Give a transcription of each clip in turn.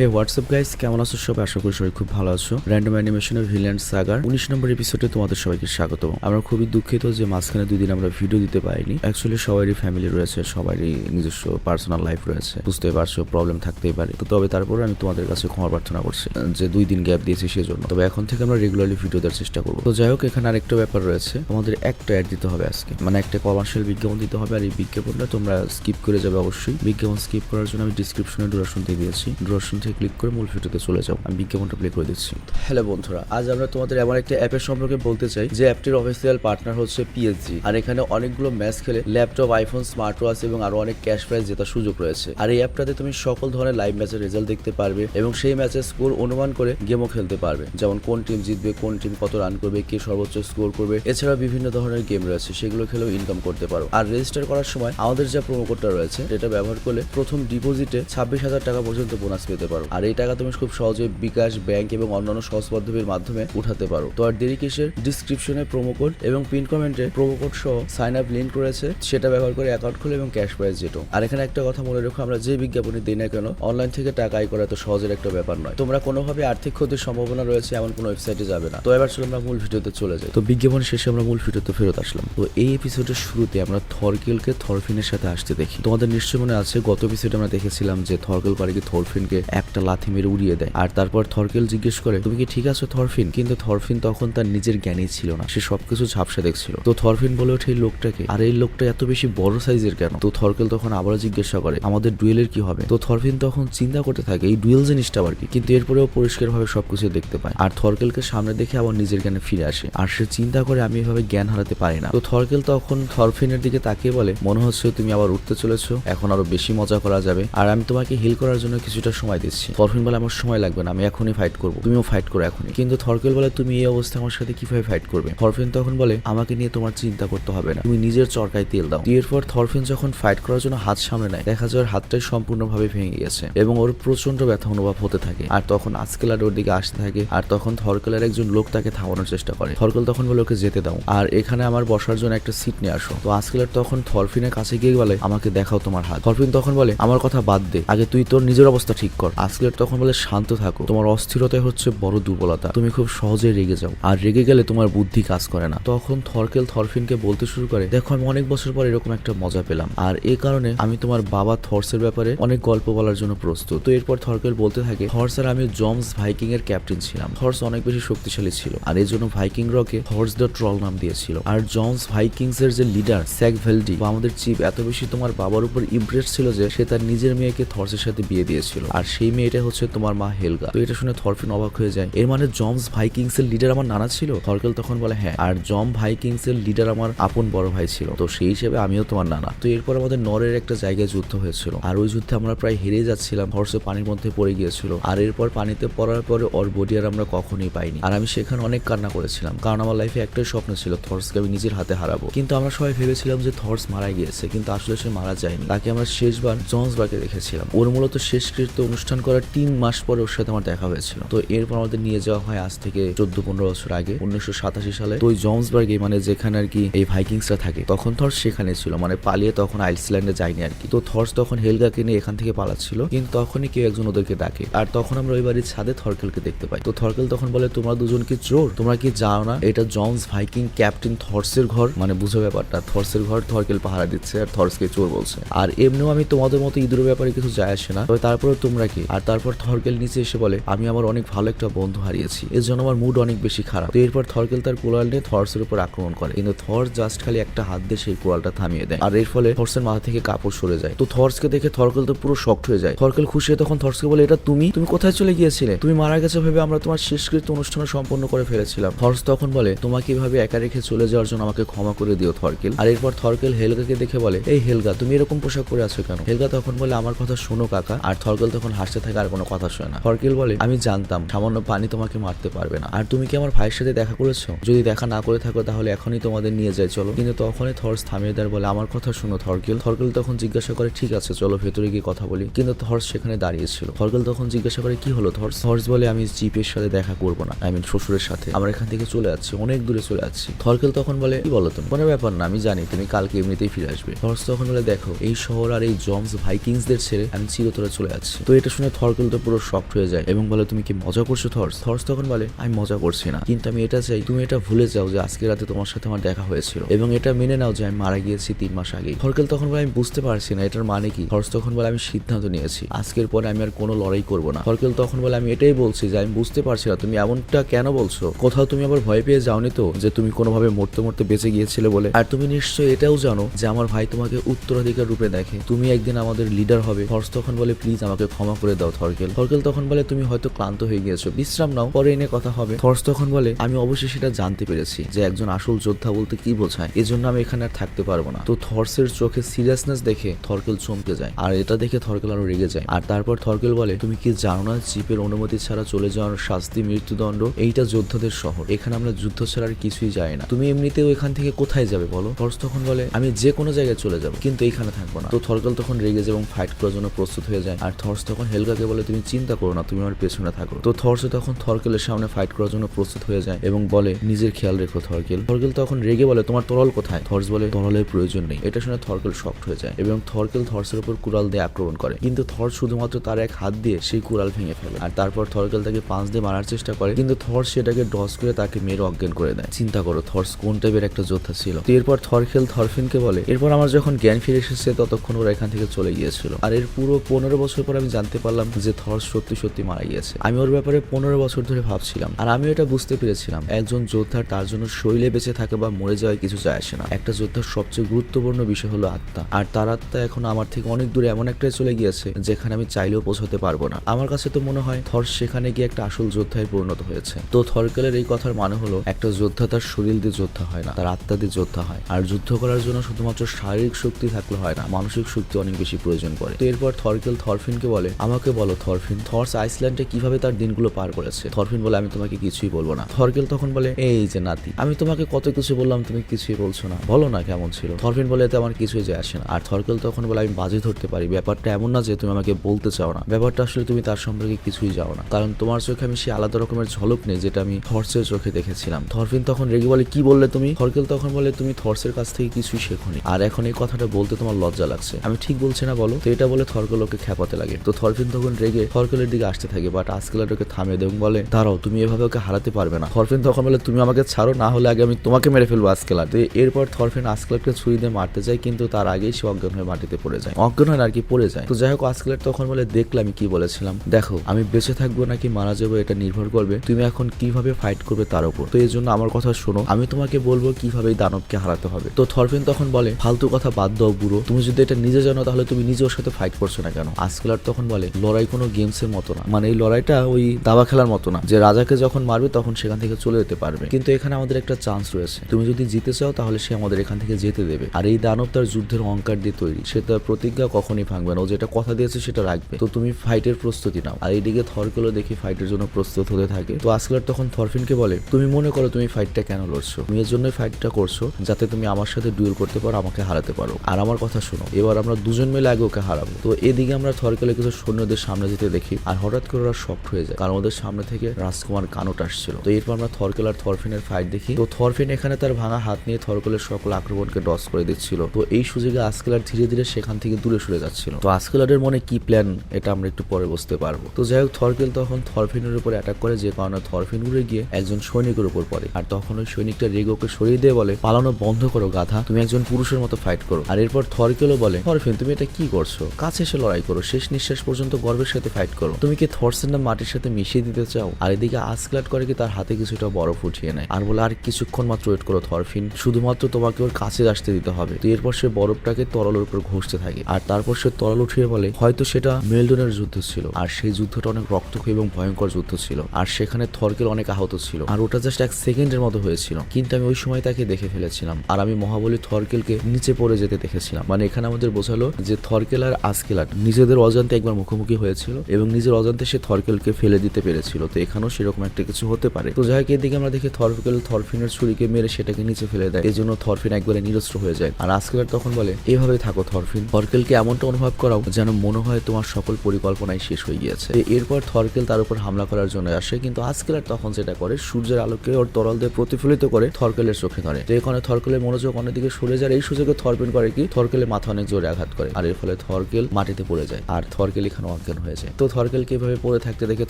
হে WhatsApp guys কেমন আছো সবাই? আশা করি সবাই খুব ভালো আছো। র্যান্ডম অ্যানিমেশনের ভিলেন সাগার উনিশ নম্বর এপিসোডে তোমাদের সবাইকে স্বাগত আমরা খুবই দুঃখিত যে মাঝখানে দুই দিন আমরা ভিডিও দিতে পারিনি। অ্যাকচুয়ালি সবারই ফ্যামিলি রয়েছে, সবারই নিজস্ব পার্সোনাল লাইফ রয়েছে। বুঝতে পারছ প্রবলেম থাকতেই পারে। তো তবে তারপরে আমি তোমাদের কাছে ক্ষমা প্রার্থনা করছি, যে দুই দিন গ্যাপ দিয়েছি সেজন্য। তবে এখন থেকে আমরা রেগুলারলি ভিডিও দেওয়ার চেষ্টা করব। তো যাই হোক, এখানে আরেকটা ব্যাপার রয়েছে। আমাদের একটা অ্যাড দিতে হবে আজকে। মানে একটা কমার্শিয়াল বিজ্ঞাপন দিতে হবে, আর এই বিজ্ঞাপনটা তোমরা স্কিপ করে যাবে অবশ্যই। বিজ্ঞাপন স্কিপ করার জন্য আমি ডিসক্রিপশনে ডুরাশন দিয়ে দিয়েছি। ডুরাশন থেকে ক্লিক করে মূল ভিডিওতে চলে যাও। আমি বিজ্ঞাপনটা প্লে করে দিচ্ছি। হ্যালো বন্ধুরা, আজ আমরা তোমাদের এমন একটা অ্যাপের সম্পর্কে বলতে চাই, যে অ্যাপটির অফিসিয়াল পার্টনার হচ্ছে পিএসজি আর এখানে অনেকগুলো ম্যাচ খেলে ল্যাপটপ আইফোন স্মার্ট ওয়াচ এবং আরও অনেক ক্যাশ প্রাইজ জেতার সুযোগ রয়েছে। আর এই অ্যাপটাতে তুমি সকল ধরনের লাইভ ম্যাচের রেজাল্ট দেখতে পারবে এবং সেই ম্যাচের স্কোর অনুমান করে গেমও খেলতে পারবে। যেমন কোন টিম জিতবে, কোন টিম কত রান করবে, কে সর্বোচ্চ স্কোর করবে এছাড়া বিভিন্ন ধরনের গেম রয়েছে, সেগুলো খেলেও ইনকাম করতে পারো। আর রেজিস্টার করার সময় আমাদের যা প্রোমো কোডটা রয়েছে এটা ব্যবহার করলে প্রথম ডিপোজিটে ছাব্বিশ হাজার টাকা পর্যন্ত বোনাস পেতে পারো। আর এই টাকা তুমি খুব সহজে বিকাশ, ব্যাংক এবং অন্যান্য সহজ পদ্ধতির মাধ্যমে উঠাতে পারো। তো আর দেরি কিসের? ডিসক্রিপশনে প্রোমো কোড এবং পিন কমেন্টে প্রোমো কোড সহ সাইন আপ লিঙ্ক রয়েছে। সেটা ব্যবহার করে অ্যাকাউন্ট খুলে এবং ক্যাশ প্রাইজ যেটো আর এখানে একটা কথা মনে রেখো, আমরা যে বিজ্ঞাপনই দিই না কেন অনলাইন থেকে টাকা আয় করা তো সহজের একটা ব্যাপার নয়। তোমরা কোনোভাবে আর্থিক ক্ষতির সম্ভাবনা রয়েছে এমন কোনো ওয়েবসাইটে যাবে না। তো এবার চলো আমরা মূল ভিডিওতে চলে যাই। তো বিজ্ঞাপন শেষে আমরা মূল ভিডিওতে ফেরত আসলাম। তো এই এপিসোডের শুরুতে আমরা থরকেলকে থরফিনের সাথে আসতে দেখি। তোমাদের নিশ্চয় মনে আছে, গত এপিসোডে আমরা দেখেছিলাম যে থরকেল পারে কি থরফিনকে একটা লাথি মেরে উড়িয়ে দেয়। আর তারপর থরকেল জিজ্ঞেস করে, তুমি কি ঠিক আছো থরফিন? কিন্তু থরফিন তখন তার নিজের জ্ঞানই ছিল না। সে সবকিছু ঝাপসা দেখছিল। তো থরফিন বলে ওঠে, এই লোকটাকে? আর, এই লোকটা এত বেশি বড় সাইজের কেন? তো থরকেল তখন আবারও জিজ্ঞাসা করে, আমাদের ডুয়েলের কি হবে? তো থরফিন তখন চিন্তা করতে থাকে, এই ডুয়েল জিনিসটা আবার কি? কিন্তু এরপরেও পরিষ্কারভাবে সবকিছু দেখতে পায়। আর থরকেলকে সামনে দেখে আবার নিজের জ্ঞানে ফিরে আসে। আর সে চিন্তা করে, আমি এভাবে জ্ঞান হারাতে পারি না। তো থরকেল তখন থরফিনের দিকে তাকিয়ে বলে, মনে হচ্ছে তুমি আবার উঠতে চলেছো। এখন আরও বেশি মজা করা যাবে। আর আমি তোমাকে হিল করার জন্য কিছুটা সময় দিচ্ছি। থরফিন বলে আমার সময় লাগবে না, আমি এখনই ফাইট করব। তুমিও ফাইট করো এখনই। কিন্তু থরকেল বলে তুমি এই অবস্থায় আমার সাথে কীভাবে ফাইট করবে? থরফিন তখন বলে, আমাকে নিয়ে তোমার চিন্তা করতে হবে না। তুমি নিজের চরকায় তেল দাও। এরপর থরফিন যখন ফাইট করার জন্য হাত সামনে নেয়, দেখা যায় হাতটাই সম্পূর্ণভাবে ভেঙে গেছে এবং ওর প্রচণ্ড ব্যথা অনুভব হতে থাকে। আর তখন আজকেলার ওর দিকে আসতে থাকে আর তখন থরকেলের একজন লোক তাকে থামানোর চেষ্টা করে। থরকেল তখন বলে, ওকে যেতে দাও। আর এখানে আমার বসার জন্য একটা সিট নিয়ে আসো। তো আজকেলার তখন থরফিনের কাছে গিয়ে বলে, আমাকে দেখাও তোমার হাত। থরফিন তখন বলে, আমার কথা বাদ দে। আগে তুই তোর নিজের অবস্থা ঠিক কর। আজকেলার তখন বলে শান্ত থাকো। তোমার অস্থিরতাই হচ্ছে বড় দুর্বলতা। তুমি খুব সহজে রেগে যাও। আর রেগে গেলে তোমার বুদ্ধি কাজ করে না। তখন থরকেল থরফিনকে বলতে শুরু করে, দেখো, আমি অনেক বছর পর এরকম একটা মজা পেলাম। আর এই কারণে আমি তোমার বাবা থর্সের ব্যাপারে অনেক গল্প বলার জন্য প্রস্তুত। তো এরপর থরকেল বলতে থাকে, থর্স আর আমি জমস ভাইকিং এর ক্যাপ্টেন ছিলাম। থর্স অনেক বেশি শক্তিশালী ছিল। আর এই জন্য ভাইকিং রকে থর্স দ্য ট্রল নাম দিয়েছিল। আর জমস ভাইকিংস এর যে লিডার, স্যাক ভেলডি, বা আমাদের চিফ, এত বেশি তোমার বাবার উপর ইমপ্রেস ছিল যে সে তার নিজের মেয়েকে থর্সের সাথে বিয়ে দিয়েছিল। আর সেই মেয়েটা হচ্ছে তোমার মা হেলগা। তো এটা শুনে থরফিন অবাক হয়ে যায়। এর মানে জমস ভাইকিংস এর লিডার আমার নানা ছিল? থরকেল তখন বলে হ্যাঁ। আর জম ভাইকিংস এর লিডার আমার আপন বড় ভাই ছিল। তো সেই হিসেবে আমিও তোমার নানা। তো এরপর আমাদের নরের একটা জায়গায় যুদ্ধ হয়েছিল। আর ওই যুদ্ধে আমরা প্রায় হেরে যাচ্ছিলাম। হর্ষে পানির মধ্যে পড়ে গিয়েছিল। আর এরপর পানিতে পড়ার পরে ওর বডি আর আমরা কখনোই পাইনি। আর আমি সেখানে অনেক কান্না করেছিলাম। কারণ আমার লাইফে একটাই স্বপ্ন ছিল, থর্সকে আমি নিজের হাতে হারাবো। কিন্তু আমরা সবাই ভেবেছিলাম যে থর্স মারা গিয়েছে, কিন্তু আসলে সে মারা যায়নি। তাকে আমরা শেষবার জন্সবার্গে দেখেছিলাম। ওর মূলত শেষকৃত্য অনুষ্ঠান করার তিন মাস পরে ওর সাথে আমার দেখা হয়েছিল। তো এরপর আমাদের নিয়ে যাওয়া হয় আজ থেকে চোদ্দ পনেরো বছর আগে, উনিশশো সাতাশি সালে। তো ওই জমসবার্গে মানে যেখানে আর কি এই ভাইকিংসরা থাকে, তখন থর্স সেখানে ছিল। মানে পালিয়ে তখন আইসল্যান্ডে যায়নি আর কি। তো থর্স তখন হেলগাকে নিয়ে এখান থেকে পালাচ্ছিল, কিন্তু তখনই কেউ একজন ওদেরকে ডাকে। আর তখন আমরা ওই বাড়ির ছাদে থরকেলকে দেখতে পাই। তো থরকেল তখন বলে, তোমরা দুজন কি চোর? তোমরা কি যাও না? এটা জমস ভাইকিং ক্যাপ্টেন থর্সের ঘর। মানে বুঝো ব্যাপারটা, থর্সের ঘর থরকেল পাহারা দিচ্ছে আর থর্সকে চোর বলছে। আর এমনিও আমি তোমাদের মতো ইঁদুরের ব্যাপারে কিছু যায় আসে না। তবে তারপরে তোমরা কি? আর তারপর থরকেল নিচে এসে বলে, আমি আমার অনেক ভালো একটা বন্ধু হারিয়েছি। এর জন্য আমার মুড অনেক বেশি খারাপ। তো এরপর থরকেল তার কোলাল নিয়ে থর্সের উপর আক্রমণ করে। কিন্তু থর্স জাস্ট খালি একটা হাত দিয়ে সেই কোলালটা থামিয়ে দেয়। আর এর ফলে থর্সের মাথা থেকে কাপড় সরে যায়। তো থর্সকে দেখে থরকেল তো পুরো শক্ট হয়ে যায়। থরকেল খুশি হয়ে তখন থর্সকে বলে, এটা তুমি? তুমি কোথায় চলে গিয়েছিলে? তুমি মারা গেছে ভেবে আমরা তোমার শেষকৃত অনুষ্ঠান সম্পন্ন করে ফেলেছিলাম। থর্স তখন বলে, তোমাকে এভাবে একা রেখে চলে যাওয়ার জন্য আমাকে ক্ষমা করে দিও থরকেল। আর এরপর থরকেল হেলগাকে দেখে বলে, এই হেলগা, তুমি এরকম পোশাক পরে আছো কেন? হেলগা তখন বলে, আমার কথা শোনো কাকা। আর থরকেল তখন হাসতে থাকে আর কোনো কথা শোনে না। থরকেল বলে আমি জানতাম সামান্য পানি তোমাকে মারতে পারবে না। আর তুমি কি আমার ভাইয়ের সাথে দেখা করেছ? যদি দেখা না করে থাকো তাহলে এখনই তোমাদের নিয়ে যাই চলো। কিন্তু তখনই থর্স থামিয়ে দেয় বলে আমার কথা শোনো থরকেল। থরকেল তখন জিজ্ঞাসা করে ঠিক আছে চলো ভেতরে গিয়ে কথা বলি। কিন্তু থর্স সেখানে দাঁড়িয়েছিল। থরকেল তখন জিজ্ঞাসা করে কি হলো থর্স? থর্স বলে আমি জিপের সাথে দেখা করব না। আই মিন শ্বশুরের সাথে। আমরা এখান থেকে চলে যাচ্ছি অনেক দূরে চলে যাচ্ছি। থরকেল তখন বলে কি বলো তুমি? কোনো ব্যাপার না আমি জানি তুমি কালকে এমনিতেই ফিরে আসবে। থর্স তখন বলে দেখো এই শহর আর এই জমস ভাইকিংসদের ছেড়ে আমি চিরতরে চলে যাচ্ছি। তো এটা শুনে শুনে থরকেল তো পুরো শক হয়ে যায় এবং বলে, তুমি কি মজা করছ থর্স থর্স তখন বলে, আমি মজা করছি না। কিন্তু আমি এটা চাই, তুমি এটা ভুলে যাও যে আজকে রাতে তোমার সাথে আমার দেখা হয়েছিল এবং এটা মেনে নাও যে আমি মারা গিয়েছি তিন মাস আগে থরকেল তখন বলে, আমি বুঝতে পারছি না, এটার মানে কি? থর্স তখন বলে, আমি সিদ্ধান্ত নিয়েছি, আজকের পরে আমি আর কোনো লড়াই করব না। থরকেল তখন বলে, আমি এটাই বলছি যে আমি বুঝতে পারছি না, তুমি এমনটা কেন বলছো? কোথাও তুমি আবার ভয় পেয়ে যাওনি তো যে তুমি কোনোভাবে মরতে মরতে বেঁচে গিয়েছিলে বলে? আর তুমি নিশ্চয়ই এটাও জানো যে আমার ভাই তোমাকে উত্তরাধিকার রূপে দেখে, তুমি একদিন আমাদের লিডার হবে। থর্স তখন বলে প্লিজ আমাকে ক্ষমা করে দাও, থরকেল। থরকেল তখন বলে, তুমি হয়তো ক্লান্ত হয়ে গিয়েছো। বিশ্রাম নাও, পরে এনে কথা হবে। থর্স তখন বলে, আমি অবশ্যই সেটা জানতে পেরেছি যে একজন আসল যোদ্ধা বলতে কি বোঝায়। এজন্য আমি এখানে আর থাকতে পারব না। তো থর্সের চোখে সিরিয়াসনেস দেখে থরকেল চমকে যায়। আর এটা দেখে থরকেল আরও রেগে যায়। আর তারপর থরকেল বলে, তুমি কি জানো না চিপের অনুমতি ছাড়া চলে যাওয়ার শাস্তি, মৃত্যুদণ্ড? এইটা যোদ্ধাদের শহর। এখানে আমরা যুদ্ধ ছাড়া আর কিছুই যাই না। তুমি এমনিতেও এখান থেকে কোথায় যাবে বলো? থর্স তখন বলে, আমি যে কোনো জায়গায় চলে যাব, কিন্তু এইখানে থাকব না। তো থরকেল তখন রেগে যায় এবং ফাইট করার জন্য প্রস্তুত হয়ে যায়। আর থর্স তখন হেলগাকে বলে, তুমি চিন্তা করো না, তুমি আমার পেছনে থাকো। তো থর্স তখন থরকেলের সামনে ফাইট করার জন্য প্রস্তুত হয়ে যায় এবং বলে, নিজের খেয়াল রেখো থরকেল। থরকেল তখন রেগে বলে, তোমার তরল কোথায়? থর্স বলে, তরলের প্রয়োজন নেই। এটা শুনে থরকেল শক্ট হয়ে যায় এবং থরকেল থর্সের উপর কুড়াল দিয়ে আক্রমণ করে। কিন্তু থর্স শুধুমাত্র তার এক হাত দিয়ে সেই কুড়াল ভেঙে ফেলে আর তারপর থরকেল তাকে পাঁচ দিয়ে মারার চেষ্টা করে। কিন্তু থর্স সেটাকে ডস করে তাকে মেরে অজ্ঞান করে দেয়। চিন্তা করো থর্স কোন টাইপের একটা যোদ্ধা ছিল। তো এরপর থরকেল থরফিনকে বলে, এরপর আমার যখন জ্ঞান ফিরে এসেছে, ততক্ষণ ওরা এখান থেকে চলে গিয়েছিল। আর এর পুরো পনেরো বছর পর আমি জানতে পারলাম যে থর্স সত্যি সত্যি মারা গিয়েছে। আমি ওর ব্যাপারে পনেরো বছর ধরে ভাবছিলাম। আর আমি এটা বুঝতে পেরেছিলাম, একজন যোদ্ধার তার জন্য শরীরে বেঁচে থাকে বা মরে যাওয়ায় কিছু যায় আসে না। একটা যোদ্ধার সবচেয়ে গুরুত্বপূর্ণ বিষয় হলো আত্মা। আর তার আত্মা এখন আমার থেকে অনেক দূরে এমন একটাই চলে গিয়েছে, যেখানে আমি চাইলেও পৌঁছাতে পারব না। আমার কাছে তো মনে হয় থর সেখানে গিয়ে একটা আসল যোদ্ধায় পরিণত হয়েছে। তো থরকেলের এই কথার মানে হলো, একটা যোদ্ধা তার শরীর দিয়ে যোদ্ধা হয় না, তার আত্মা দিয়ে যোদ্ধা হয়। আর যুদ্ধ করার জন্য শুধুমাত্র শারীরিক শক্তি থাকলে হয় না, মানসিক শক্তি অনেক বেশি প্রয়োজন পড়ে। তো এরপর থরকেল থরফিনকে বলে আমাকে বলো, থরফিন, থর্স আইসল্যান্ডে কীভাবে তার দিনগুলো পার করেছে? থরফিন বলে, আমি তোমাকে কিছুই বলব না। থরকেল তখন বলে, এই যে নাতি, আমি তোমাকে কত কিছু বললাম, তুমি কিছুই বলছো না। বলো না কেমন ছিল? থরফিন বলে, এতে আমার কিছুই যায় আসে না। আর থরকেল তখন বলে, আমি বাজি ধরতে পারি। ব্যাপারটা এমন না যে তুমি আমাকে বলতে চাও না। ব্যাপারটা আসলে তুমি তার সম্পর্কে কিছুই যাও না। কারণ তোমার চোখে আমি সেই আলাদা রকমের ঝলক নেই যেটা আমি থর্সের চোখে দেখেছিলাম। থরফিন তখন রেগে বলে, কি বললে তুমি? থরকেল তখন বলে, তুমি থর্সের কাছ থেকে কিছুই শেখোনি। আর এখন এই কথাটা বলতে তোমার লজ্জা লাগছে। আমি ঠিক বলছি না, বলো? তো এটা বলে থরকেল ওকে খেপাতে লাগে। তো থরফিন তখন রেগে থরকেলের দিকে আসতে থাকে বাট আজকেলার ওকে থামে দেয় এবং বলে, দাঁড়াও, তুমি এভাবে ওকে হারাতে পারবে না। থরফেন তখন বলে, তুমি আমাকে ছাড়ো, না হলে আগে আমি তোমাকে মেরে ফেলব আজকেলার। তো এরপর থরফেন আজকেলারকে ছুরি দিয়ে মারতে যায়, কিন্তু তার আগেই সে অজ্ঞান হয়ে মাটিতে পড়ে যায়। অজ্ঞান হয় আর কি পড়ে যায়? তো যাই হোক, আজকেলার তখন বলে দেখলাম আমি কি বলেছিলাম? দেখো, আমি বেঁচে থাকব নাকি মারা যাব এটা নির্ভর করবে। তুমি এখন কীভাবে ফাইট করবে তার উপর? তো এই জন্য আমার কথা শোনো, আমি তোমাকে বলব কীভাবে দানবকে হারাতে হবে। তো থরফেন তখন বলে, ফালতু কথা বাদ দাও বুড়ো। তুমি যদি এটা নিজে জানো, তাহলে তুমি নিজে ওর সাথে ফাইট করছ না কেন? আজকেলার তখন বলে লড়াই কোনো গেমসের মতো না। মানে এই লড়াইটা ওই দাবা খেলার মতো না। যে রাজাকে যখন মারবে তখন সেখান থেকে চলে যেতে পারবে। কিন্তু এখানে আমাদের একটা চান্স রয়েছে। তুমি যদি জিতে চাও তাহলে সে আমাদের এখান থেকে যেতে দেবে। আর এই দানব তার যুদ্ধের অহংকার দিয়ে তৈরি। সে তার প্রতিজ্ঞা কখনই ভাঙবে না। ও যেটা কথা দিয়েছে সেটা রাখবে। তো তুমি ফাইটের প্রস্তুতি নাও। আর এইদিকে থরকেলো দেখি ফাইটের জন্য প্রস্তুত হতে থাকে। তো আসলার তখন থরফিনকে বলে, তুমি মনে করো তুমি ফাইটটা কেন লড়ছো? তুমি এর জন্যই ফাইটটা করছ যাতে তুমি আমার সাথে ডুয়েল করতে পারো, আমাকে হারাতে পারো। আর আমার কথা শোনো। এবার আমরা দুজন মিলে আগে ওকে হারাবো। তো এদিকে আমরা থরকেলে কিছু সৈন্যদের সামনে যেতে দেখি, আর হঠাৎ করে ওরা শক্ট হয়ে যায়। কারণ ওদের সামনে থেকে রাজকুমার কানট আসছিল। তো এরপর আমরা থরকেল আর থরফিনের ফাইট দেখি। তো থরফিন এখানে তার ভাঙা হাত নিয়ে থরকেলের সকল আক্রমণকে ডস করে দিচ্ছিল। তো এই সুযোগে আজকেলার ধীরে ধীরে সেখান থেকে দূরে সরে যাচ্ছিল। তো আজকেলারের মনে কি প্ল্যান এটা আমরা একটু পরে বুঝতে পারব। তো যাই হোক, থরকেল তখন থরফিনের উপর অ্যাটাক করে, যে কারণে থরফিন উড়ে গিয়ে একজন সৈনিকের উপর পড়ে। আর তখন ওই সৈনিকটা রেগোকে সরিয়ে দিয়ে বলে, পালানো বন্ধ করো গাধা, তুমি একজন পুরুষের মতো ফাইট করো। আর এরপর থরকেলও বলে, থরফিন, তুমি এটা কি করছ? কাছে এসে লড়াই করো। শেষ নিঃশ্বাস পর্যন্ত গর্বের সাথে ফাইট করো তুমি কি থরসের নাম মাটির সাথে মিশিয়ে দিতে চাও? আর এদিকে আজক্লাট করে কি তার হাতে কিছুটা বরফ উঠিয়ে নেয়। আর বলে, আর কিছুক্ষণ মাত্র ওয়েট করো থরফিন শুধুমাত্র তোমাকে ওর কাছে আসতে দিতে হবে। তো এরপর সে বরফটাকে তরলের উপর ঘষতে থাকে। আর তারপর সে তরল উঠিয়ে বলে, হয়তো সেটা মেলডনের যুদ্ধ ছিল। আর সেই যুদ্ধটা অনেক রক্তক্ষয়ী এবং ভয়ঙ্কর যুদ্ধ ছিল। আর সেখানে থরকেল অনেক আহত ছিল। আর ওটা জাস্ট এক সেকেন্ডের মতো হয়েছিল। কিন্তু আমি ওই সময় তাকে দেখে ফেলেছিলাম। আর আমি মহাবলী থরকেলকে নিচে পড়ে যেতে দেখেছিলাম। মানে এখানে আমাদের বোঝালো যে থরকেল আর আজকেলাট নিজেদের অজান্তে একবার মুখোমুখি হয়েছিল এবং নিজের অজান্তে সে থরকেলকে ফেলে দিতে পেরেছিল। তো এখানেও সেরকম একটা কিছু হতে পারে। তো যাই এদিকে আমরা দেখি থরকেল থরফিনের ছুরিকে মেরে সেটাকে নিচে ফেলে দেয়। এই জন্য থরফিন একবারে নিরস্ত্র হয়ে যায়। আর আজকেলার তখন বলে, এভাবে থাকো থরফিন। থরকেলকে এমনটা অনুভব করাও যেন মনে হয় তোমার সকল পরিকল্পনায় শেষ হয়ে গিয়েছে। এরপর থরকেল তার উপর হামলা করার জন্য আসে, কিন্তু আজকেলার তখন যেটা করে, সূর্যের আলোকে ওর তরল দিয়ে প্রতিফলিত করে থরকেলের চোখে ধরে। তো এখানে থরকেলের মনোযোগ অন্যদিকে সরে যায়। এই সুযোগে থরপিন করে কি, থরকেলের মাথা অনেক জোরে আঘাত করে। আর এর ফলে থরকেল মাটিতে পড়ে যায়। আর থরকেল এখানে অজ্ঞান হয়ে যায়। তো থরকেলকে এভাবে পড়ে থাকতে দেখে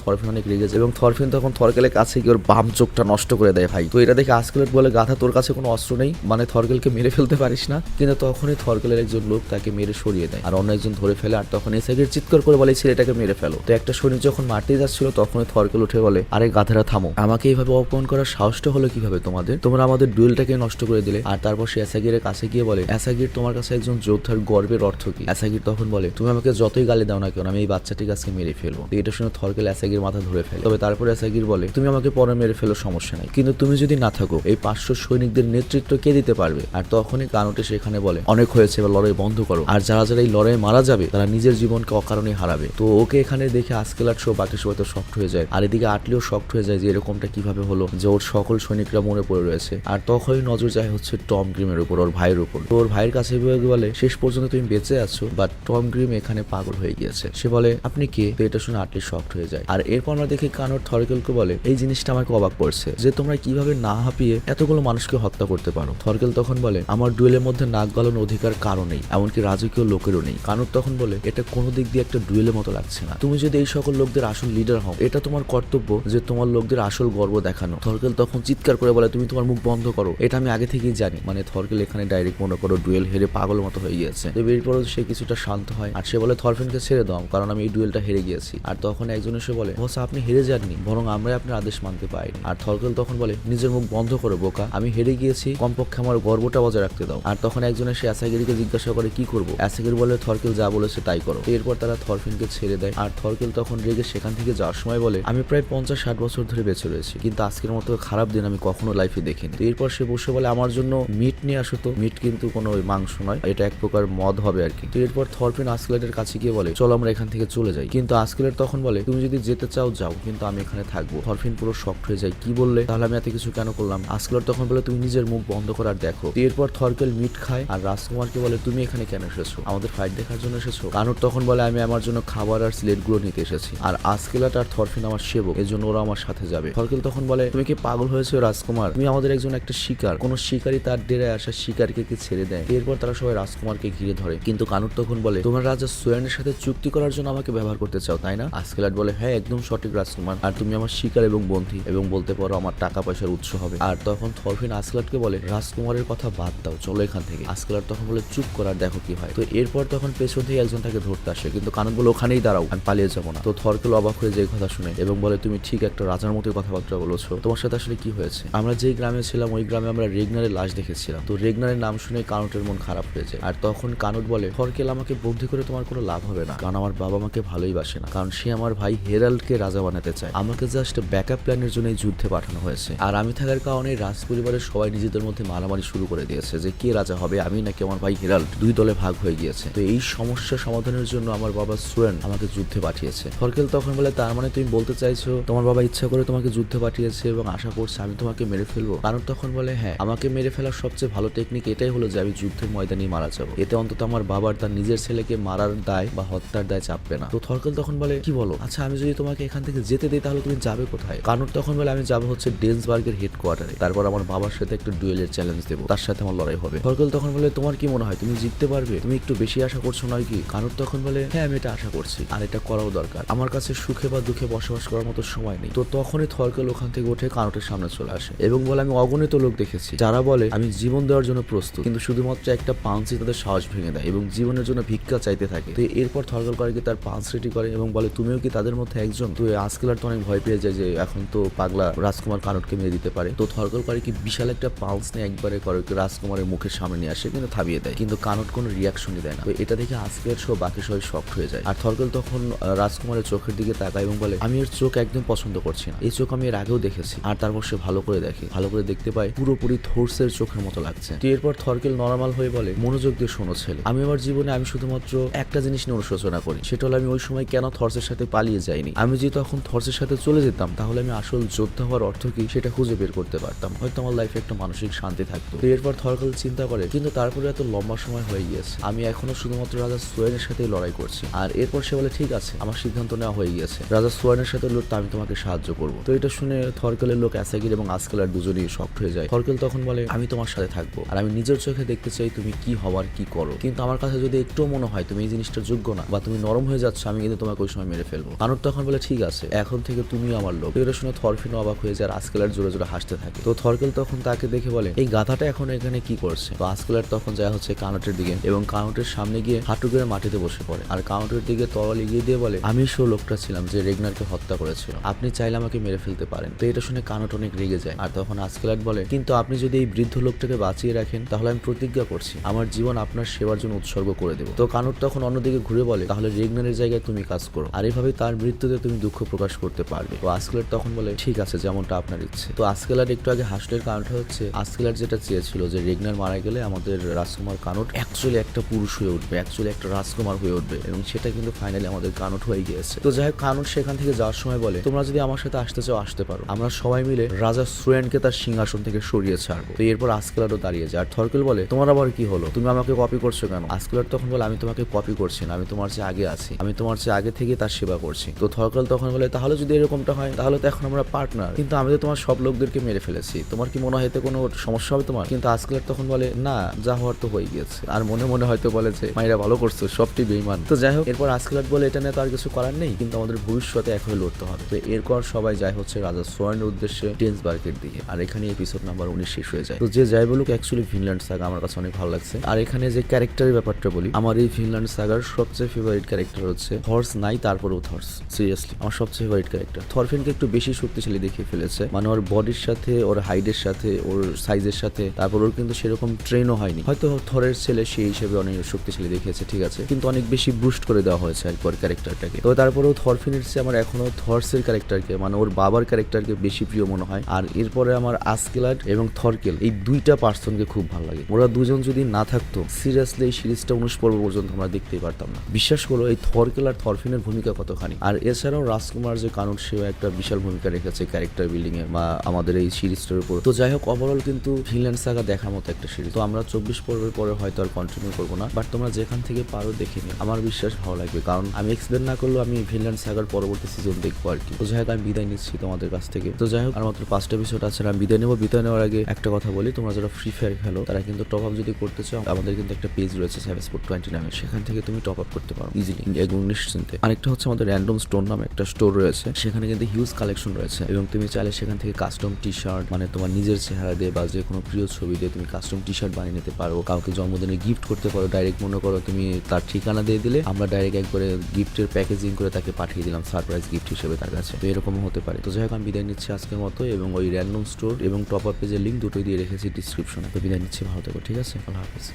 থরফিন অনেক রেগে যায় এবং থরফিন তখন থরকেলের কাছে গিয়ে ওর বাম চোখটা নষ্ট করে দেয় ভাই। তো এটা দেখে আজকেলেট বলে গাথা তোর কাছে কোনো অস্ত্র নেই? মানে থরকেলকে মেরে ফেলতে পারিস না? কিন্তু তখনই থরকেলের একজন লোক তাকে মেরে সরিয়ে দেয়। আর অন্য একজন ধরে ফেলে আর তখন এসাগের চিৎকার করে বলে ছেলেটাকে মেরে ফেলো। তো একটা সৈনিক যখন মারতে যাচ্ছিল, তখনই থরকেল উঠে বলে, আরে গাধারা, থামো। আমাকে এইভাবে অপমান করার সাহসটা হলো কীভাবে তোমাদের? তোমরা আমাদের ডুয়েলটাকে নষ্ট করে দিলে। আর তারপর সে অ্যাসাগিরের কাছে গিয়ে বলে অ্যাসাগির তোমার কাছে একজন যোদ্ধার গর্বের অর্থ কি? অ্যাসাগির তখন বলে, তুমি আমাকে যতই গালি দাও না কেন, আমি বাচ্চাটিকে আজকে মেরে ফেলব। এটা শুনে থরকেল অ্যাসাগির মাথা ধরে ফেলে। তবে তারপর অ্যাসাগির বলে, তুমি আমাকে পরে মেরে ফেলো, সমস্যা নাই। কিন্তু তুমি যদি না থাকো, এই পাঁচশো সৈনিকদের নেতৃত্ব কে দিতে পারবে? আর তখনই কানুটে সেখানে বলে, অনেক হয়েছে, এবার লড়াই বন্ধ করো। আর যারা যারা এই লড়াই মারা যাবে, তারা নিজের জীবনকে অকারণে হারাবে। তো ওকে এখানে দেখে আজকেলার শো বাকি সবাই তো শক্ট হয়ে যায়। আর এদিকে আটলিও শক্ট হয়ে যায় যে এরকমটা কীভাবে হলো, যে ওর সকল সৈনিকরা মনে পড়ে রয়েছে। আর তখনই নজর যায় হচ্ছে টম গ্রিমের উপর, ওর ভাইয়ের উপর। তো ওর ভাইয়ের কাছে বলে, শেষ পর্যন্ত তুমি বেঁচে আছো, বাট টম গ্রিম এখানে পাগল হয়ে গিয়েছে। সে বলে আপনি কে? তো এটা শুনে আটলি শক্ট হয়ে যায়। আর এরপর আমরা দেখি কানোর থরকেলকে বলে, এই জিনিসটা আমাকে অবাক করছে যে তোমরা কীভাবে না হাঁপিয়ে এতগুলো মানুষকে হত্যা করতে পারো? থরকেল তখন বলে, আমার ডুয়েলের মধ্যে নাক গলানোর অধিকার কারও নেই, এমনকি রাজকীয় লোকেরও নেই। কানুর তখন বলে, এটা কোনো দিক দিয়ে একটা ডুয়েলের মতো লাগছে না। তুমি যদি এই সকল লোকদের আসল লিডার হও, এটা তোমার কর্তব্য যে তোমার লোকদের আসল গর্ব দেখানো। থরকেল তখন চিৎকার করে বলে, তুমি তোমার মুখ বন্ধ করো। এটা আমি আগে থেকেই জানি। মানে থরকেল এখানে ডাইরেক্ট মনে করো ডুয়েল হেরে পাগল মতো হয়ে গিয়েছে। তো এরপরও সে কিছুটা শান্ত হয়, আর সে বলে, থরফিনকে ছেড়ে দাও, কারণ আমি এই ডুয়েলটা হেরে গিয়েছি। আর তখন একজন এসে বলে, বস, আপনি হেরে যাননি, বরং আমরাই আপনার আদেশ মানতে পারিনি। আর থরকেল তখন বলে, নিজের মুখ বন্ধ করো বোকা, আমি হেরে গিয়েছি, কমপক্ষে আমার গর্বটা বজায় রাখতে দাও। আর তখন একজন এসে অ্যাসাগিরিকে জিজ্ঞাসা করে, কি করব? অ্যাসাগির বলে থরকেল যা বলেছে তাই করো। এরপর তারা থরফিনকে ছেড়ে দেয়, আর থরকেল তখন রেগে সেখান থেকে যাওয়ার সময় বলে, আমি প্রায় পঞ্চাশ ষাট বছর ধরে বেঁচে রয়েছি, কিন্তু আজকের মতো খারাপ দিন আমি কখনো লাইফে দেখিনি। তো এরপর সে বসে বলে, আমার জন্য মিট নিয়ে আসো তো। মিট কিন্তু কোনো মাংস নয়, এটা এক প্রকার মদ হবে আর কি। এরপর থরফিন আস্কেলেটের কাছে গিয়ে বলে, চলো আমরা এখান থেকে চলে যাই। কিন্তু আস্কেলেট তখন বলে, তুমি যদি যেতে চাও, যাও, কিন্তু আমি এখানে থাকব। থরফিন পুরো শক্ট হয়ে যায়। কি বললে? তাহলে আমি এত কিছু কেন করলাম? আস্কেলেট তখন বলে, তুমি নিজের মুখ বন্ধ করার দেখো। এরপর থরকেল মিট খায় আর রাজকুমারকে বলে, তুমি এখানে কেন এসেছ? আমাদের ফাইট দেখার জন্য এসেছ? কানুর তখন বলে, আমি আমার জন্য খাবার আর স্লেটগুলো নিতে এসেছি। আর আস্কেলাট আর থরফিন আমার সেবক এই জন্য ওরা আমার সাথে যাবে। থরকেল তখন বলে, তুমি কি পাগল হয়েছো রাজকুমার? তুমি আমাদের একজন একটা শিকার। কোন শিকারী তার ডেরায় আসা শিকারকে কি ছেড়ে দেয়? এরপর তারা সবাই রাজকুমারকে ঘিরে ধরে। কিন্তু কানুর তখন বলে, তোমার রাজা সোয়ানের সাথে চুক্তি করার জন্য আমাকে ব্যবহার করতে চাও, তাই না? আস্কেলাট বলে হ্যাঁ একদম সঠিক রাজকুমার। আর তুমি আমার শিকার এবং বন্ধী এবং বলতে পারো আমার টাকা পয়সার উৎস হবে। আর তখন থরফিন আসকেলাটকে বলে, রাজকুমারের কথা বাদ দাও, চলো এখান থেকে। আসকেলাট তখন বলে, চুপ করার দেখো কি হয়। তো এরপর তখন পেছন থেকে একজন তাকে ধরতে আসে, কিন্তু কানুন বলে, ওখানেই দাঁড়াও, আমি পালিয়ে যাব না। তো থরকেল অবাক হয়ে যে কথা শুনে এবং বলে, তুমি ঠিক একটা রাজার মতো কথাবার্তা বলেছ। তোমার সাথে আসলে কি হয়েছে? আমরা যেই গ্রামে ছিলাম, ওই গ্রামে আমরা রেগনারের লাশ দেখেছিলাম। তো রেগনারের নাম শুনে কানুটের মন খারাপ হয়ে যায়। আর তখন কানুট বলে থরকেল আমাকে বন্দি করে তোমার কোনো লাভ হবে না। কারণ আমার বাবা আমাকে ভালোই বাসে না, কারণ সে আমার ভাই হেরাল্ডকে রাজা বানাতে চায়। আমাকে জাস্ট ব্যাকআপ প্ল্যানের জন্য যুদ্ধে পাঠানো হয়েছে। আর আমি থাকার কারণে রাজ পরিবারের সবাই নিজেদের মধ্যে মারামারি শুরু করে দিয়েছে যে, কে রাজা হবে? আমি নাকি আমার ভাই হেরাল্ড? দুই দলে ভাগ হয়ে গিয়েছে। তো এই সমস্যা সমাধানের জন্য আমার বাবা সুরেন আমাকে যুদ্ধে পাঠিয়েছে। ফরকেল তখন বলে, তার মানে তুমি বলতে চাইছো, তোমার বাবা ইচ্ছা করে তোমাকে যুদ্ধে পাঠিয়েছে এবং আশা করছে আমি তোমাকে মেরে ফেলব? কারণ তখন বলে হ্যাঁ আমাকে মেরে ফেলার সবচেয়ে ভালো টেকনিক এটাই হলো যে, আমি যুদ্ধের ময়দানে মারা যাব। এতে অন্তত আমার বাবার তার নিজের ছেলেকে মারার দায় বা হত্যার দায় চাপবে না। তো থরকেল তখন বলে, কি বলো? আচ্ছা আমি যদি তোমাকে এখান থেকে যেতে দিই, তাহলে তুমি যাবে কোথায়? কারণ তখন বলে, আমি যাব হচ্ছে ডেন্সবার্গের হেডকোয়ার্টারে তারপর আমার বাবার সাথে একটা ডুয়েলের চ্যালেঞ্জ দেবো। তার সাথে আমার লড়াই হবে। থরকেল তখন বলে, তোমার কি মনে হয়? তুমি জিততে পারবে? তুমি একটু বেশি আশা করছ নয় কি? কারণ তখন বলে হ্যাঁ আমি এটা আশা করছি, আর এটা করাও দরকার। আমার কাছে সুখে বা দুঃখে বসবাস করার মতো সময় নেই। তো তখনই থরকেল ওখান থেকে উঠে কানোটের সামনে চলে আসে এবং বলে, আমি অগণিত লোক দেখেছি। যারা বলে, আমি জীবন দেওয়ার জন্য প্রস্তুত, কিন্তু শুধুমাত্র একটা পাঞ্চি তাদের সাহস ভেঙে দেয় এবং জীবনের জন্য ভিক্ষা চাইতে থাকে তো এরপর থরকেল করে কি তার পাঁচ রেডি করে এবং বলে, তুমিও কি তাদের মধ্যে একজন? তো আজকেলার তো অনেক ভয় পেয়ে যায় যে এখন তো পাগলা রাজকুমার কানটকে মেরে দিতে পারে। তো থরকেল করে কি বিশাল একটা পাউন্স নিয়ে একবারে করে রাজকুমারের মুখের সামনে নিয়ে আসে, কিন্তু থামিয়ে দেয়। কিন্তু কানট কোনো রিয়াকশনই দেয় না। তো এটা দেখে আজকের শো বাকি সবাই শক্ট হয়ে যায়। আর থরকেল তখন রাজকুমারের চোখের দিকে তাকায় এবং বলে, আমি এর চোখ একদম পছন্দ করছি না। এই চোখ আমি এর আগেও দেখেছি। আর তারপর সে ভালো করে দেখে। ভালো করে দেখতে পায়, পুরোপুরি থোর্সের চোখের মতো লাগছে। তো এরপর থরকেল নর্মাল হয়ে বলে, মনোযোগ দিয়ে শোনো ছেলে। আমি আমার জীবনে আমি শুধুমাত্র একটা জিনিস নিয়ে অনুশোচনা করি। সেটা হলো আমি ওই সময় কেন থর্সের সাথে পালিয়ে যাইনি? আমি যদি তখন থর্সের সাথে চলে যেতাম, তাহলে আমি আসল যোদ্ধা হওয়ার অর্থ কি সেটা খুঁজে বের করতে পারতাম। হয়তো আমার লাইফে একটা মানসিক শান্তি থাকতো। এরপর থরকেল চিন্তা করে, কিন্তু তারপরে এত লম্বা সময় হয়ে গিয়েছে। আমি এখনও শুধুমাত্র রাজা সোয়েনের সাথেই লড়াই করছি। আর এরপর সে বলে, ঠিক আছে, আমার সিদ্ধান্ত নেওয়া হয়ে গিয়েছে। রাজা সোয়ানের সাথে লড়তে আমি তোমাকে সাহায্য করব। তো এটা শুনে থরকেলের লোক অ্যাসাগির এবং আজকালার দুজনেই শক্ট হয়ে যায়। থরকেল তখন বলে, আমি তোমার সাথে থাকব আর আমি নিজের চোখে দেখতে চাই তুমি কি হওয়ার কি করো। কিন্তু আমার কাছে যদি একটু মনে হয় তুমি এই জিনিসটা যোগ্য না বা তুমি নরম হয়ে যাচ্ছ, আমি কিন্তু তোমাকে ওই সময় মেরে ফেলব। কানুর তখন বলে, ঠিক আছে, এখন থেকে তুমি আমার লোক। এটা শুনে থরফিন অবাক হয়ে যায় আজকেলার জোরে জোরে হাসতে থাকে। তো থরকেল তখন তাকে দেখে বলে, এই গাধাটা এখন এখানে কি করছে? তো আজকেলার তখন যায় হচ্ছে কানুটের দিকে এবং কানুটের সামনে গিয়ে হাঁটু করে মাটিতে বসে পড়ে। আর কাউন্টের দিকে তরল এগিয়ে দিয়ে বলে, আমি সে লোকটা ছিলাম যে রেগনারকে হত্যা করেছিল। আপনি চাইলে আমাকে মেরে ফেলতে পারেন। তো এটা শুনে কানুট অনেক রেগে যায়। আর তখন আজকেলাট বলে, কিন্তু আপনি যদি এই বৃদ্ধ লোকটাকে বাঁচিয়ে রাখেন, তাহলে আমি প্রতিজ্ঞা করছি, আমার জীবন আপনার সেবার জন্য উৎসর্গ করে দেবো। তো কানুট তখন অন্যদিকে ঘুরে বলে, তাহলে রেগনারের জায়গায় তুমি কাজ করো। আর এভাবে তার মৃত্যুতে তুমি দুঃখ প্রকাশ করতে পারবে। তো আজকেলার তখন বলে, ঠিক আছে, যেমনটা আপনার ইচ্ছে। তো আজকেলার একটু আগে হাসলের কারণটা হচ্ছে, আজকেলার যেটা চেয়েছিল যে রেগনার মারা গেলে আমাদের রাজকুমার কানট অ্যাকচুয়ালি একটা পুরুষ হয়ে উঠবে অ্যাকচুয়ালি একটা রাজকুমার হয়ে উঠবে এবং সেটা কিন্তু ফাইনালি আমাদের কানট হয়ে গিয়েছে। তো যাই হোক, কানুট সেখান থেকে যাওয়ার সময় বলে, তোমরা যদি আমার সাথে আসতে চাও, আসতে পারো। আমরা সবাই মিলে রাজা সুরেনকে তার সিংহাসন থেকে সরিয়ে ছাড়বো। তো এরপর আজকেলারও দাঁড়িয়ে যায়। আর থরকেল বলে, তোমার আবার কি হলো? তুমি আমাকে কপি করছ কেন? আজকেলার তখন বলে, আমি তোমাকে কপি করছি না। আমি তোমার চেয়ে আগে আছি। আমি তোমার চেয়ে আগে থেকে তার সেবা করছি। তো থরকেল তখন বলে, তাহলে যদি এরকমটা হয়, তাহলে তো এখন আমরা পার্টনার কিন্তু আমি তো তোমার সব লোকদেরকে মেরে ফেলেছি। তোমার কি মনে হয় কোনো সমস্যা হবে তোমার? কিন্তু আজকেলার তখন বলে, না, যা হওয়ার তো হয়ে গিয়েছে। আর মনে মনে হয়তো বলে যে, মাইরা ভালো করছ, সবটি বেইমান তো যাই হোক, এরপর আজকেলার বলে, এটা নিয়ে তো আর কিছু করার নেই। কিন্তু আমাদের ভবিষ্যতে হয়ে লড়তে হবে। তো এরপর সবাই যায় হচ্ছে রাজা সোয়ার্নের উদ্দেশ্যে ডেন্সবার্গের দিকে আর এখানে এপিসোড নাম্বার উনিশ শেষ হয়ে যায়। তো যে যাই বলুক অ্যাকচুয়ালি ফিনল্যান্ড সাগা আমার কাছে অনেক ভালো লাগছে। আর এখানে যে ক্যারেক্টারের ব্যাপারটা বলি, আমার এই ফিনল্যান্ড সাগার সবচেয়ে ফেভারিট ক্যারেক্টার হচ্ছে হর্স নাই, তারপরেও থর্স সিরিয়াসলি আমার সবচেয়ে ফেভারিট ক্যারেক্টার থরফিনকে একটু বেশি শক্তিশালী দেখিয়ে ফেলেছে। মানে ওর বডির সাথে, ওর হাইটের সাথে, ওর সাইজের সাথে, তারপর ওর কিন্তু সেরকম ট্রেনও হয়নি। হয়তো থরের ছেলে সেই হিসেবে অনেক শক্তিশালী দেখিয়েছে, ঠিক আছে? কিন্তু অনেক বেশি বুস্ট করে দেওয়া হয়েছে আর ক্যারেক্টারটাকে তো তারপরেও থরফিনের চেয়ে আমার এখনও থর্সের ক্যারেক্টারকে মানে ওর বাবার ক্যারেক্টারকে বেশি প্রিয় মনে হয়। আর এরপরে আমার আসকেলাট এবং থরকেল এই দুইটা পার্সনকে খুব ভালো লাগে। ওরা দুজন যদি না থাকতো সিরিয়াসলি এই সিরিজটা উনিশ পর্ব পর্যন্ত আমরা দেখতেই পারতাম না। বিশ্বাস করো, এই থরকেল আর থরফিনের ভূমিকা কতখানি? আর এছাড়াও রাজকুমার যে কানুন, সেও একটা বিশাল ভূমিকা রেখেছে ক্যারেক্টার বিল্ডিং এ বা আমাদের এই সিরিজটার উপর। তো যাই হোক ওভারঅল কিন্তু ফিনল্যান্ড সাগা দেখার মতো একটা সিরিজ তো আমরা চব্বিশ পর্বের পরে হয়তো আর কন্টিনিউ করব না বাট তোমরা যেখান থেকে পারো দেখে নিও। আমার বিশ্বাস ভালো লাগবে, কারণ আমি এক্সপ্লেন না করলেও আমি ফিনল্যান্ড সাগার পরবর্তী সিজন দেখব আর কি। তো যাই হোক, আমি বিদায় নিচ্ছি তোমাদের কাছ থেকে। তো যাই হোক, আর মাত্র পাঁচটা এপিসোড আছে আমি বিদায় নেব। বিদায় নেওয়ার আগে একটা কথা বলি, তোমরা যারা ফ্রি ফায়ার খেলো, তারা কিন্তু টপ আপ যদি করতে চাও, আমাদের কিন্তু একটা পেজ রয়েছে সেভেন স্পোর্ট টোয়েন্টি নামে সেখান থেকে তুমি টপ আপ করতে পারো ইজিলি এবং নিশ্চিন্তে। আরেকটা হচ্ছে আমাদের র্যান্ডম স্টোর নামে একটা স্টোর রয়েছে। সেখানে কিন্তু হিউজ কালেকশন রয়েছে এবং তুমি চাইলে সেখান থেকে কাস্টম টি শার্ট মানে তোমার নিজের চেহারা দিয়ে বা যে কোনো প্রিয় ছবি দিয়ে তুমি কাস্টম টি শার্ট বানিয়ে নিতে পারো। কাউকে জন্মদিনে গিফট করতে পারো ডাইরেক্ট মনে করো তুমি তার ঠিকানা দিয়ে দিলে, আমরা ডাইরেক্ট একবারে গিফটের প্যাকেজিং করে তাকে পাঠিয়ে দিলাম সারপ্রাইজ গিফট হিসেবে তার কাছে। তো এরকমও হতে পারে। তো যাই হোক, আমি বিদায় নিচ্ছি আজকের মতো এবং ওই র্যান্ডম স্টোর এবং টপ আপ পেজের লিঙ্ক দুটোই দিয়ে রেখেছি ডিসক্রিপশনে তো বিদায় নিচ্ছি, ভালো থেকো, ঠিক আছে? আল্লাহ হাফিজ।